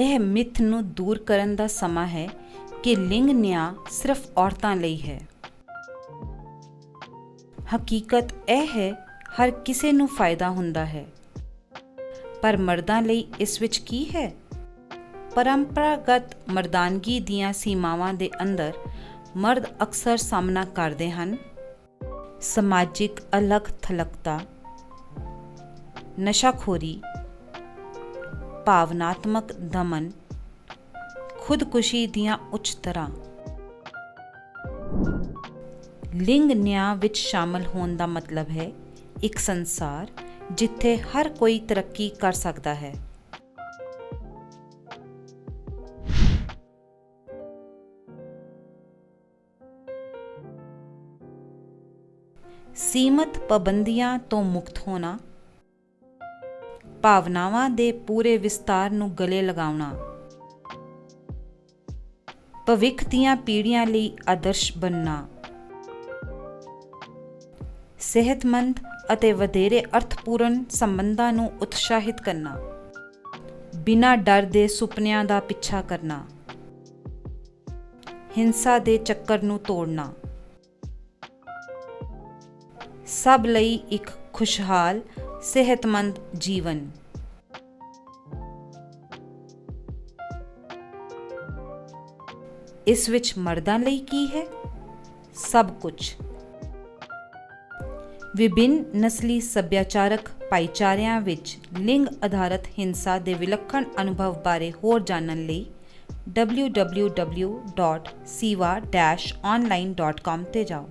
ਇਹ ਮਿੱਥ ਨੂੰ ਦੂਰ ਕਰਨ ਦਾ ਸਮਾਂ ਹੈ ਕਿ ਲਿੰਗ ਨਿਆਂ ਸਿਰਫ ਔਰਤਾਂ ਲਈ ਹੈ। ਹਕੀਕਤ ਇਹ ਹੈ, ਹਰ ਕਿਸੇ ਨੂੰ ਫਾਇਦਾ ਹੁੰਦਾ ਹੈ। ਪਰ ਮਰਦਾਂ ਲਈ ਇਸ ਵਿੱਚ ਕੀ ਹੈ? ਪਰੰਪਰਾਗਤ ਮਰਦਾਨਗੀ ਦੀਆਂ ਸੀਮਾਵਾਂ ਦੇ ਅੰਦਰ ਮਰਦ ਅਕਸਰ ਸਾਹਮਣਾ ਕਰਦੇ ਹਨ। ਸਮਾਜਿਕ ਅਲੱਗ ਥਲਕਤਾ ਨਸ਼ਾਖੋਰੀ ਭਾਵਨਾਤਮਕ ਦਮਨ, ਖੁਦਕੁਸ਼ੀ ਦੀਆਂ ਉੱਚ ਤਰ੍ਹਾਂ। ਲਿੰਗ ਨਿਆਂ ਵਿੱਚ ਸ਼ਾਮਲ ਹੋਣ ਦਾ ਮਤਲਬ ਹੈ ਇੱਕ ਸੰਸਾਰ ਜਿੱਥੇ ਹਰ ਕੋਈ ਤਰੱਕੀ ਕਰ ਸਕਦਾ ਹੈ। ਸੀਮਤ ਪਾਬੰਦੀਆਂ ਤੋਂ ਮੁਕਤ ਹੋਣਾ ਭਾਵਨਾਵਾਂ ਦੇ ਪੂਰੇ ਵਿਸਤਾਰ ਨੂੰ ਗਲੇ ਲਗਾਉਣਾ। ਭਵਿੱਖ ਦੀਆਂ ਪੀੜ੍ਹੀਆਂ ਲਈ ਆਦਰਸ਼ ਬਣਨਾ। ਸਿਹਤਮੰਦ ਅਤੇ ਵਧੇਰੇ ਅਰਥਪੂਰਨ ਸੰਬੰਧਾਂ ਨੂੰ ਉਤਸ਼ਾਹਿਤ ਕਰਨਾ। ਬਿਨਾਂ ਡਰ ਦੇ ਸੁਪਨਿਆਂ ਦਾ ਪਿੱਛਾ ਕਰਨਾ। ਹਿੰਸਾ ਦੇ ਚੱਕਰ ਨੂੰ ਤੋੜਨਾ। ਸਭ ਲਈ ਇੱਕ ਖੁਸ਼ਹਾਲ ਸਿਹਤਮੰਦ ਜੀਵਨ। ਇਸ ਵਿੱਚ ਮਰਦਾਂ ਲਈ ਕੀ ਹੈ? ਸਭ ਕੁਝ। ਵਿਭਿੰਨ ਨਸਲੀ ਸੱਭਿਆਚਾਰਕ ਭਾਈਚਾਰਿਆਂ ਵਿੱਚ ਲਿੰਗ ਆਧਾਰਿਤ ਹਿੰਸਾ ਦੇ ਵਿਲੱਖਣ ਅਨੁਭਵ ਬਾਰੇ ਹੋਰ ਜਾਣਨ ਲਈ www.siva-online.com ਤੇ ਜਾਓ।